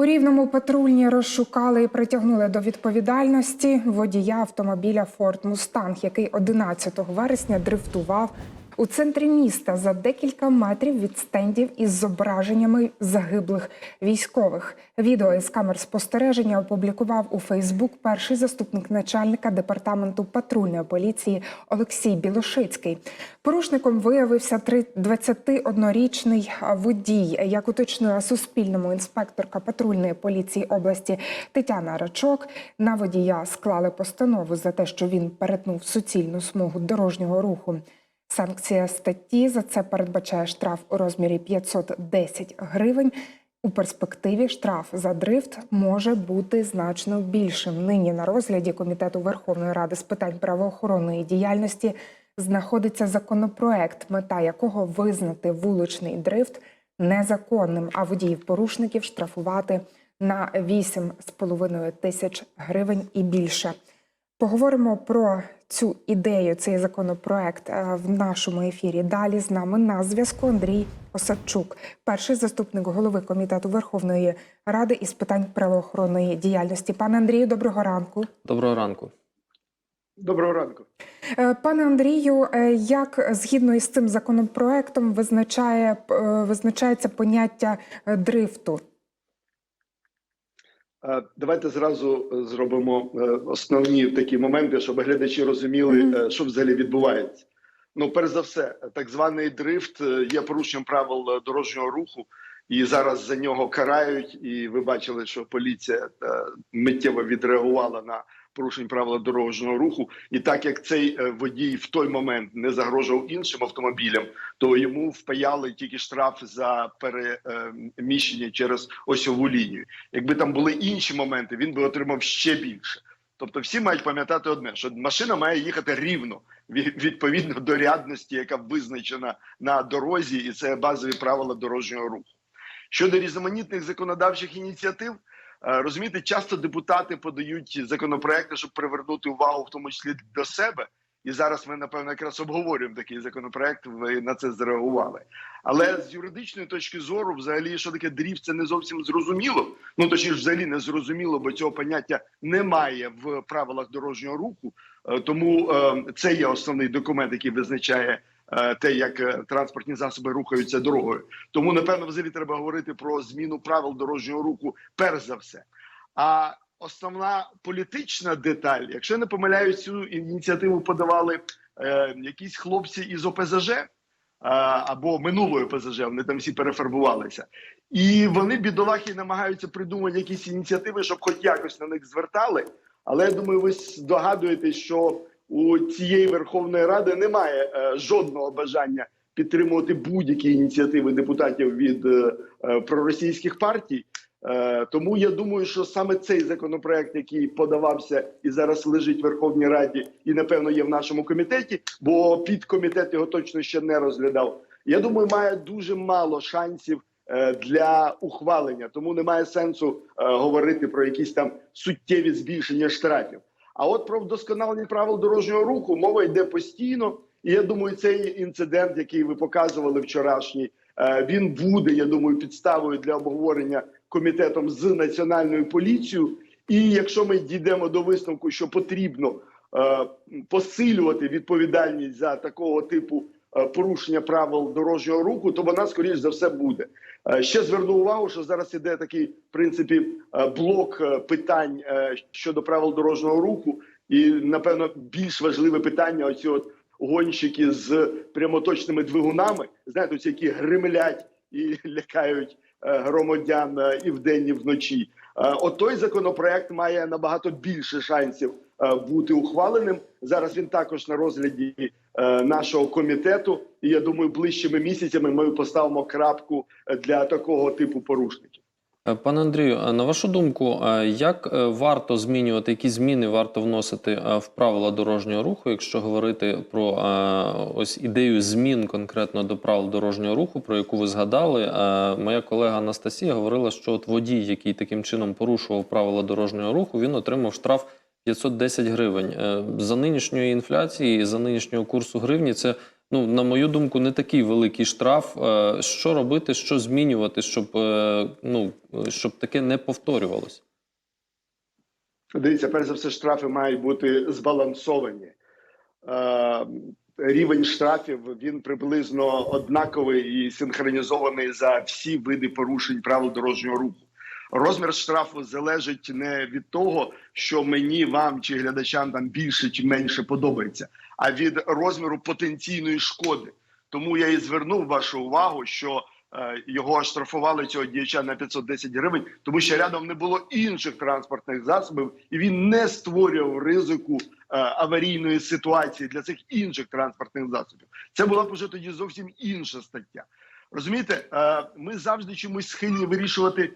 У рівному патрульні розшукали і притягнули до відповідальності водія автомобіля Ford Mustang, який 11 вересня дрифтував у центрі міста за декілька метрів від стендів із зображеннями загиблих військових. Відео із камер спостереження опублікував у Фейсбук перший заступник начальника департаменту патрульної поліції Олексій Білошицький. Порушником виявився три- 21-річний водій, як уточнила Суспільному інспекторка патрульної поліції області Тетяна Рачок. На водія склали постанову за те, що він перетнув суцільну смугу дорожнього руху. Санкція статті за це передбачає штраф у розмірі 510 гривень. У перспективі штраф за дрифт може бути значно більшим. Нині на розгляді Комітету Верховної Ради з питань правоохоронної діяльності знаходиться законопроект, мета якого визнати вуличний дрифт незаконним, а водіїв-порушників штрафувати на 8,5 тисяч гривень і більше. Поговоримо про цю ідею, цей законопроект е, в нашому ефірі. Далі з нами на зв'язку Андрій Осадчук, перший заступник голови комітету Верховної Ради із питань правоохоронної діяльності. Пане Андрію, доброго ранку. Доброго ранку. Доброго ранку. Е, Пане Андрію, е, як згідно із цим законопроектом визначає визначається поняття дрифту? Е, Давайте зразу е, зробимо е, основні такі моменти, щоб глядачі розуміли, що взагалі відбувається. Ну, перш за все, так званий дрифт є порушенням правил дорожнього руху, і зараз за нього карають. І ви бачили, що поліція миттєво відреагувала на порушення правил дорожнього руху. І так як цей е, водій в той момент не загрожував іншим автомобілям, то йому впаяли тільки штраф за переміщення через осьову лінію. Якби там були інші моменти, він би отримав ще більше. Тобто, всі мають пам'ятати одне: що машина має їхати рівно відповідно до рядності, яка визначена на дорозі, і це базові правила дорожнього руху. Щодо різноманітних законодавчих ініціатив, е, розумієте, часто депутати подають законопроекти, щоб привернути увагу, в тому числі до себе. І зараз ми напевно якраз обговорюємо такий законопроект. Ви на це зреагували. Але з юридичної точки зору, взагалі, що таке дріфт, це не зовсім зрозуміло. Ну точніше, взагалі не зрозуміло, бо цього поняття немає в правилах дорожнього руху. Е, Тому е, це є основний документ, який визначає е, те, як е, транспортні засоби рухаються дорогою. Тому напевно, взагалі треба говорити про зміну правил дорожнього руху, перш за все. А основна політична деталь, якщо я не помиляюсь, цю ініціативу подавали е, якісь хлопці із ОПЗЖ е, або минулої ОПЗЖ, вони там всі перефарбувалися. І вони, бідолахи, намагаються придумати якісь ініціативи, щоб хоч якось на них звертали. Але я думаю, ви здогадуєтесь, що у цієї Верховної Ради немає е, жодного бажання підтримувати будь-які ініціативи депутатів від е, е, проросійських партій. Е, тому я думаю, що саме цей законопроект, який подавався і зараз лежить в Верховній Раді, і напевно є в нашому комітеті, бо підкомітет його точно ще не розглядав. Я думаю, має дуже мало шансів е, для ухвалення, тому немає сенсу е, говорити про якісь там суттєві збільшення штрафів. А от про вдосконалення правил дорожнього руху мова йде постійно. І я думаю, цей інцидент, який ви показували вчорашній, е, він буде, я думаю, підставою для обговорення комітетом з національною поліцією. І якщо ми дійдемо до висновку, що потрібно е, посилювати відповідальність за такого типу порушення правил дорожнього руху, то вона скоріш за все буде. Е, ще зверну увагу, що зараз іде такий в принципі е, блок е, питань е, щодо правил дорожнього руху, і напевно більш важливе питання: оці от гонщики з прямоточними двигунами, знаєте, оці, які гримлять і лякають е, громадян е, і вдень, і вночі. Е, От той законопроект має набагато більше шансів е, бути ухваленим. Зараз він також на розгляді е, нашого комітету. І я думаю, ближчими місяцями ми поставимо крапку е, для такого типу порушників. Е, Пане Андрію, на вашу думку, е, як е, варто змінювати, які зміни варто вносити е, в правила дорожнього руху, якщо говорити про е, ось ідею змін конкретно до правил дорожнього руху, про яку ви згадали? Е, Моя колега Анастасія говорила, що от водій, який таким чином порушував правила дорожнього руху, він отримав штраф 510 гривень. Е, За нинішньої інфляції, за нинішнього курсу гривні, це Ну, на мою думку, не такий великий штраф. Е, Що робити, що змінювати, щоб, е, ну, щоб таке не повторювалося? Дивіться, перш за все, штрафи мають бути збалансовані. Рівень штрафів він приблизно однаковий і синхронізований за всі види порушень правил дорожнього руху. Розмір штрафу залежить не від того, що мені, вам чи глядачам там більше чи менше подобається, а від розміру потенційної шкоди. Тому я і звернув вашу увагу, що е, його штрафували цього діяча на 510 гривень, тому що рядом не було інших транспортних засобів, і він не створював ризику е, аварійної ситуації для цих інших транспортних засобів. Це була б уже тоді зовсім інша стаття. Розумієте, е, ми завжди чомусь схильні вирішувати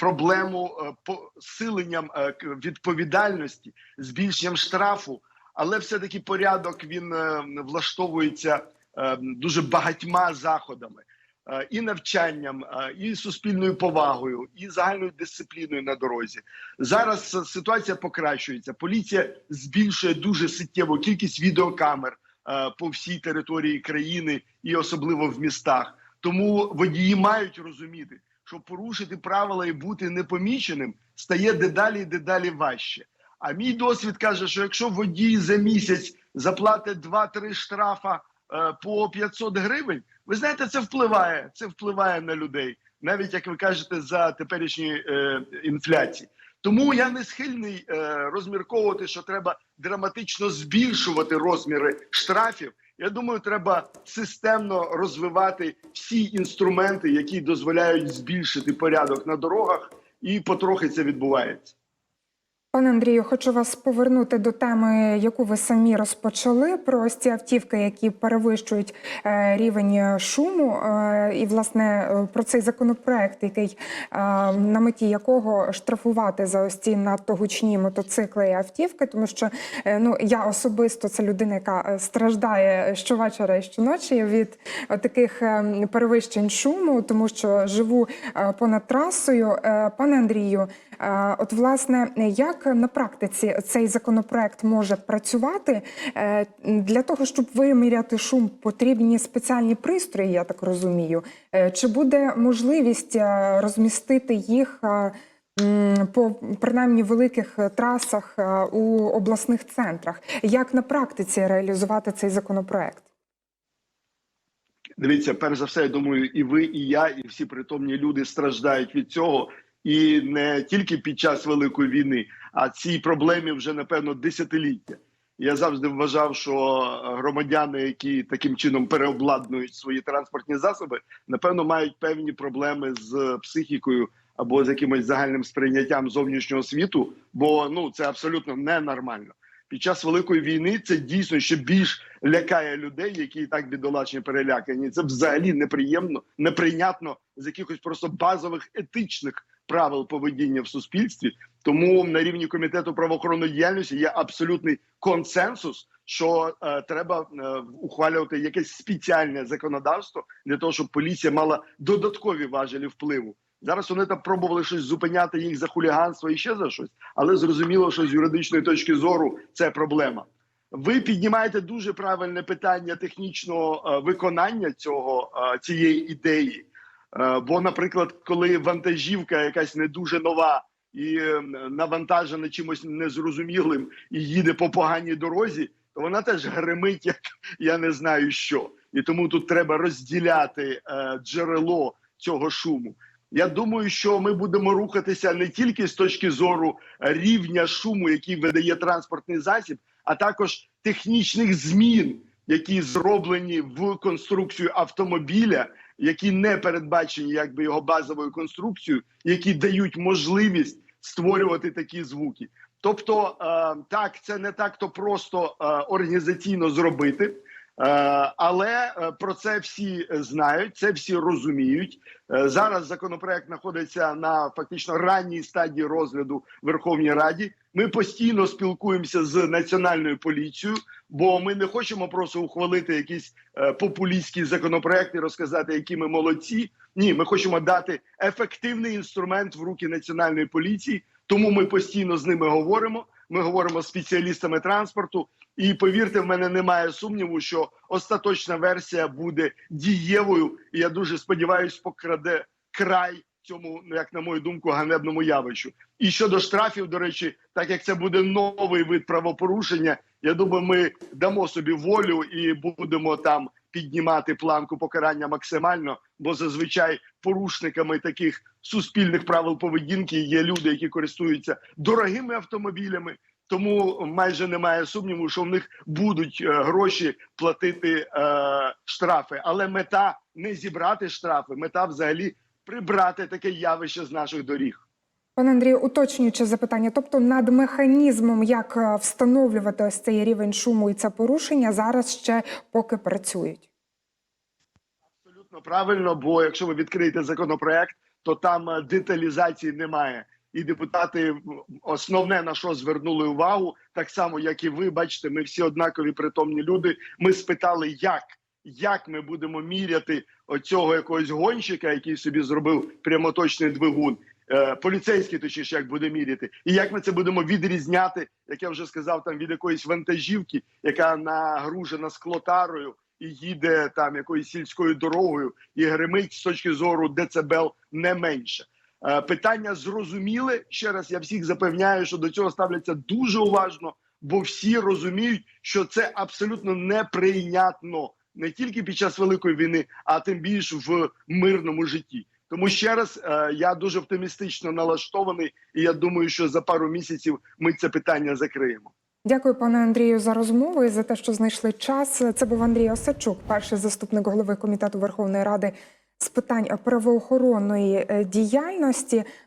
проблему е, посиленням е, відповідальності, збільшенням штрафу, але все-таки порядок він е, влаштовується е, дуже багатьма заходами. е, І навчанням, е, і суспільною повагою, і загальною дисципліною на дорозі. Зараз е, ситуація покращується. Поліція збільшує дуже суттєво кількість відеокамер е, по всій території країни і особливо в містах. Тому водії мають розуміти, що порушити правила і бути непоміченим стає дедалі і дедалі важче. А мій досвід каже, що якщо водій за місяць заплатить 2-3 штрафа е, по 500 гривень, ви знаєте, це впливає. Це впливає на людей, навіть як ви кажете, за теперішньої е, інфляції. Тому я не схильний е, розмірковувати, що треба драматично збільшувати розміри штрафів. Я думаю, треба системно розвивати всі інструменти, які дозволяють збільшити порядок на дорогах, і потрохи це відбувається. Пане Андрію, хочу вас повернути до теми, яку ви самі розпочали, про ось ці автівки, які перевищують е, рівень шуму, е, і власне про цей законопроект, який е, на меті якого штрафувати за ось ці надто гучні мотоцикли і автівки, тому що ну я особисто це людина, яка страждає щовечора і щоночі від таких перевищень шуму, тому що живу понад трасою. Пане Андрію, от власне, як на практиці цей законопроект може працювати Е, для того, щоб виміряти шум, потрібні спеціальні пристрої, я так розумію. Е, Чи буде можливість е, розмістити їх по принаймні великих трасах у обласних центрах? Як на практиці реалізувати цей законопроект? Дивіться, перш за все, я думаю, і ви, і я, і всі притомні люди страждають від цього, і не тільки під час великої війни, а цій проблемі вже напевно десятиліття. Я завжди вважав, що громадяни, які таким чином переобладнують свої транспортні засоби, напевно, мають певні проблеми з психікою або з якимось загальним сприйняттям зовнішнього світу, бо ну це абсолютно ненормально. Під час великої війни це дійсно ще більш лякає людей, які і так бідолашні перелякані. Це взагалі неприємно, неприйнятно з якихось просто базових етичних правил поведіння в суспільстві. Тому на рівні комітету правоохоронної діяльності є абсолютний консенсус, що е, треба е, ухвалювати якесь спеціальне законодавство для того, щоб поліція мала додаткові важелі впливу. Зараз вони там пробували щось зупиняти їх за хуліганство і ще за щось, але зрозуміло, що з юридичної точки зору це проблема. Ви піднімаєте дуже правильне питання технічного е, виконання цього е, цієї ідеї. Е, бо, наприклад, коли вантажівка якась не дуже нова і е, навантажена чимось незрозумілим і їде по поганій дорозі, то вона теж гримить, як я не знаю що. І тому тут треба розділяти е, джерело цього шуму. Я думаю, що ми будемо рухатися не тільки з точки зору рівня шуму, який видає транспортний засіб, а також технічних змін, які зроблені в конструкцію автомобіля, які не передбачені якби його базовою конструкцією, які дають можливість створювати такі звуки. Тобто, е, так, це не так то просто е, організаційно зробити. Е, Але про це всі знають, це всі розуміють. Зараз законопроект знаходиться на фактично ранній стадії розгляду Верховній Раді. Ми постійно спілкуємося з національною поліцією, бо ми не хочемо просто ухвалити якийсь е, популістський законопроект розказати, які ми молодці. Ні, ми хочемо дати ефективний інструмент в руки національної поліції. Тому ми постійно з ними говоримо. Ми говоримо з спеціалістами транспорту. І повірте, в мене немає сумніву, що остаточна версія буде дієвою. І я дуже сподіваюся, покраде край цьому, ну, як на мою думку, ганебному явищу. І щодо штрафів, до речі, так як це буде новий вид правопорушення, я думаю, ми дамо собі волю і будемо там піднімати планку покарання максимально. Бо зазвичай порушниками таких суспільних правил поведінки є люди, які користуються дорогими автомобілями. Тому майже немає сумніву, що в них будуть е, гроші платити е, штрафи. Але мета не зібрати штрафи, мета взагалі прибрати таке явище з наших доріг. Пане Андрію, уточнюючи запитання, тобто над механізмом, як е, встановлювати ось цей рівень шуму і це порушення, зараз ще поки працюють. Абсолютно правильно, бо якщо ви відкриєте законопроект, то там е, деталізації немає. І депутати основне на що звернули увагу, так само як і ви бачите, ми всі однакові притомні люди. Ми спитали, як, як ми будемо міряти оцього якогось гонщика, який собі зробив прямоточний двигун. Е, Поліцейський точніше, як буде міряти, і як ми це будемо відрізняти, як я вже сказав, там від якоїсь вантажівки, яка нагружена склотарою і їде там якоюсь сільською дорогою і гримить з точки зору децибел не менше. Е, Питання зрозуміле. Ще раз я всіх запевняю, що до цього ставляться дуже уважно, бо всі розуміють, що це абсолютно неприйнятно не тільки під час великої війни, а тим більш в мирному житті. Тому ще раз е, я дуже оптимістично налаштований, і я думаю, що за пару місяців ми це питання закриємо. Дякую, пане Андрію, за розмову і за те, що знайшли час. Це був Андрій Осадчук, перший заступник голови комітету Верховної Ради з питань правоохоронної е, діяльності.